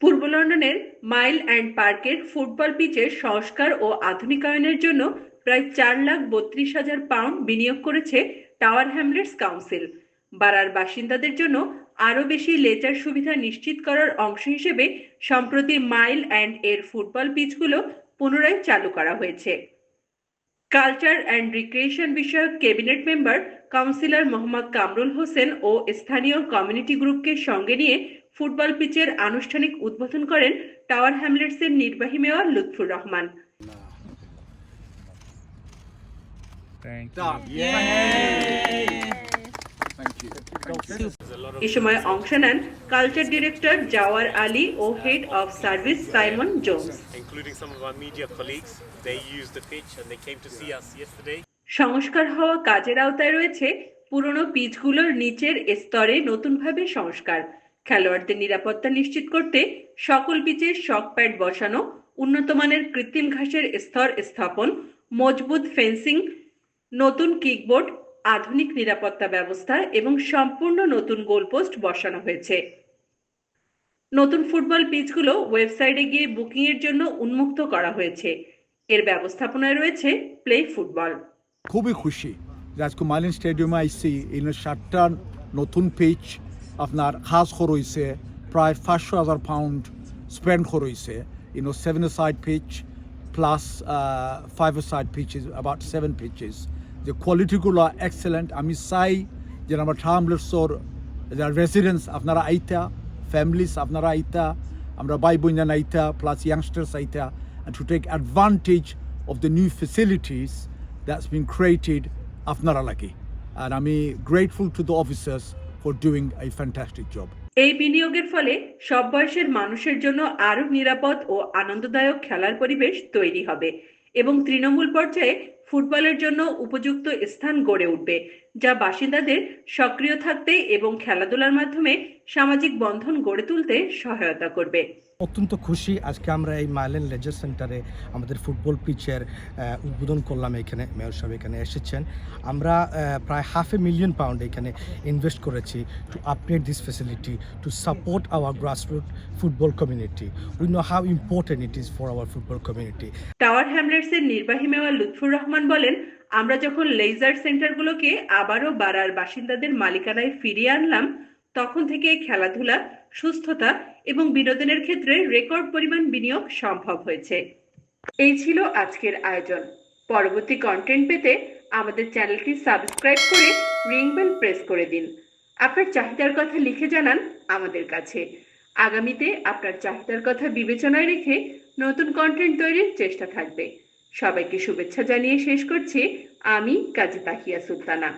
পূর্ব লন্ডনের mile and পার্কের football পিচের সংস্কার ও আধুনিকায়নের জন্য প্রায় চার লাখ বত্রিশ হাজার পাউন্ড বিনিয়োগ করেছে টাওয়ার হ্যামলেটস কাউন্সিল। বারার বাসিন্দাদের জন্য আরও বেশি লেজার সুবিধা নিশ্চিত করার অংশ হিসেবে সম্প্রতি মাইল অ্যান্ড এর ফুটবল পিচগুলো পুনরায় চালু করা হয়েছে। কালচার অ্যান্ড রিক্রিয়েশন বিষয়ক cabinet member councillor Mohammad Kamrul Hossain ও স্থানীয় কমিউনিটি গ্রুপকে সঙ্গে নিয়ে ফুটবল পিচের আনুষ্ঠানিক উদ্বোধন করেন টাওয়ার হ্যামলেটসের নির্বাহী mayor Lutfur Rahman Thank Done. Yay! you. এ সময় অংশ নেন culture director Zawar Ali O head of service Simon Jones. সংস্কার হওয়া কাজের আওতায় রয়েছে পুরনো পিচগুলোর নিচের স্তরে নতুনভাবে সংস্কার খেলোয়াড়দের নিরাপত্তা নিশ্চিত করতে সকল পিচে শক প্যাড বসানো উন্নত মানের কৃত্রিম ঘাসের স্তর স্থাপন মজবুত ফেন্সিং নতুন কিকবোর্ড আধুনিক নিরাপত্তা ব্যবস্থা এবং সম্পূর্ণ নতুন গোলপোস্ট বসানো হয়েছে। নতুন ফুটবল পিচগুলো ওয়েবসাইটে গিয়ে বুকিং এর জন্য উন্মুক্ত করা হয়েছে। এর ব্যবস্থাপনায় রয়েছে প্লে ফুটবল খুবই খুশি। মাইলিন স্টেডিয়ামে আইসি। এই সাতটা নতুন পিচ আপনার খাস খরইছে প্রায় পাঁচশো হাজার পাউন্ড স্পেন্ড খরইছে ইনো seven side pitch plus five side pitches about seven pitches যে কোয়ালিটিগুলো এক্সেলেন্ট আমি চাই যে আমার ঠামলেটসর যারা রেসিডেন্টস আপনারা আইতা ফ্যামিলিস আপনারা আইতা, আমরা ভাই বোন আইতা প্লাস ইয়াংস্টার্স আইতা, and to take advantage of the new facilities that's been আপনারা লাগে and আমি grateful to the officers for doing fantastic job. এই বিনিয়োগের ফলে সব বয়সের মানুষের জন্য আরও নিরাপদ ও আনন্দদায়ক খেলার পরিবেশ তৈরি হবে এবং তৃণমূল পর্যায়ে ফুটবলের জন্য উপযুক্ত স্থান গড়ে উঠবে যা বাসিন্দাদের সক্রিয় থাকতে এবং খেলাধুলার মাধ্যমে সামাজিক বন্ধন গড়ে তুলতে সহায়তা করবে। অত্যন্ত খুশি আজকে আমরা এই মাইলেন লেজার সেন্টারে আমাদের ফুটবল পিচের উদ্বোধন করলাম এখানে মেয়র সাহেব এখানে এসেছেন। আমরা প্রায় হাফ এ মিলিয়ন পাউন্ড এখানে ইনভেস্ট করেছি to upgrade this facility to support our grassroot football community we know how important it is for our football community tower হ্যামলেটসের নির্বাহী মেয়র লুৎফুর রহমান বলেন, আমরা যখন লেজার সেন্টারগুলোকে আবারও বাড়ার বাসিন্দাদের মালিকানায় ফিরিয়ে আনলাম, তখন থেকে খেলাধুলা, সুস্থতা এবং বিনোদনের ক্ষেত্রে রেকর্ড পরিমাণ বিনিয়োগ সম্ভব হয়েছে। এই ছিল আজকের আয়োজন। পরবর্তী কন্টেন্ট পেতে আমাদের চ্যানেলটি সাবস্ক্রাইব করে রিং বেল প্রেস করে দিন। আপনার চাহিদার কথা লিখে জানান আমাদের কাছে। আগামীতে আপনার চাহিদার কথা বিবেচনায় রেখে নতুন কন্টেন্ট তৈরির চেষ্টা থাকবে। সবাইকে শুভেচ্ছা জানিয়ে শেষ করছি। আমি কাজী তাহিয়া সুলতানা।